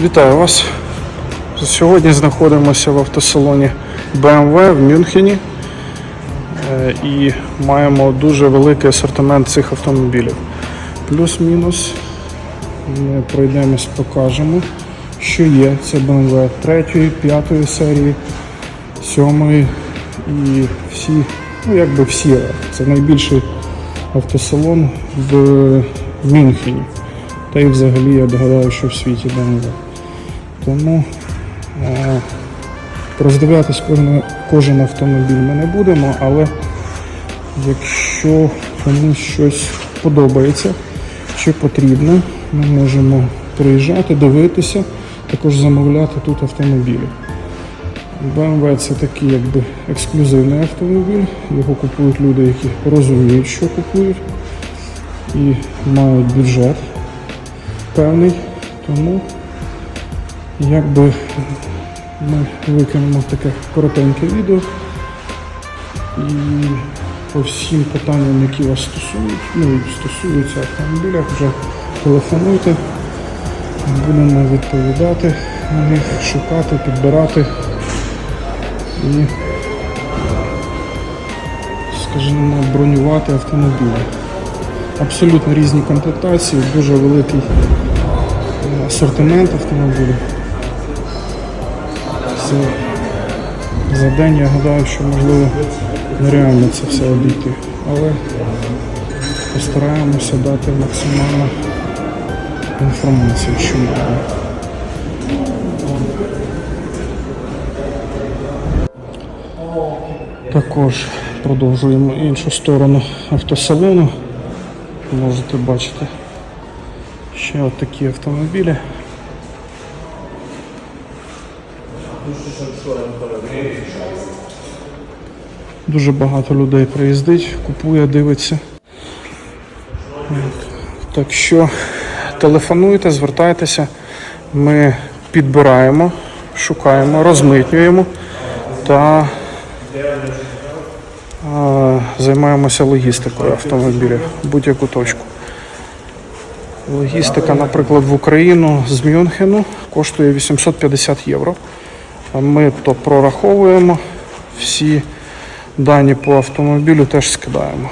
Вітаю вас. Сьогодні знаходимося в автосалоні BMW в Мюнхені Е, і маємо дуже великий асортимент цих автомобілів. Плюс-мінус ми пройдемось, покажемо, що є. Це BMW 3, 5 серії, 7 і всі, ну якби всі. Це найбільший автосалон в Мюнхені. Та й взагалі я догадаю, що в світі BMW. Тому е, роздивлятись кожен, кожен автомобіль ми не будемо, але якщо комусь щось подобається чи потрібно, ми можемо приїжджати, дивитися, також замовляти тут автомобілі. BMW це такий якби ексклюзивний автомобіль. Його купують люди, які розуміють, що купують, і мають бюджет певний. Тому якби ми викинемо таке коротеньке відео і по всім питанням, які вас стосують, ну стосуються автомобіля, вже телефонуйте, будемо відповідати на них, шукати, підбирати і, скажімо, бронювати автомобілі. Абсолютно різні комплектації, дуже великий асортимент автомобілів. Це за день я гадаю, що можливо нереально це все обійти. Але постараємося дати максимально інформації, що можна. Також продовжуємо іншу сторону автосалону. Можете бачити ще от такі автомобілі. Дуже багато людей приїздить, купує, дивиться. Так що телефонуйте, звертайтеся, ми підбираємо, шукаємо, розмитнюємо та займаємося логістикою автомобілів будь-яку точку. Логістика, наприклад, в Україну з Мюнхену коштує 850 євро. Ми то прораховуємо, всі дані по автомобілю теж скидаємо.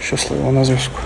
Щасливо на зв'язку.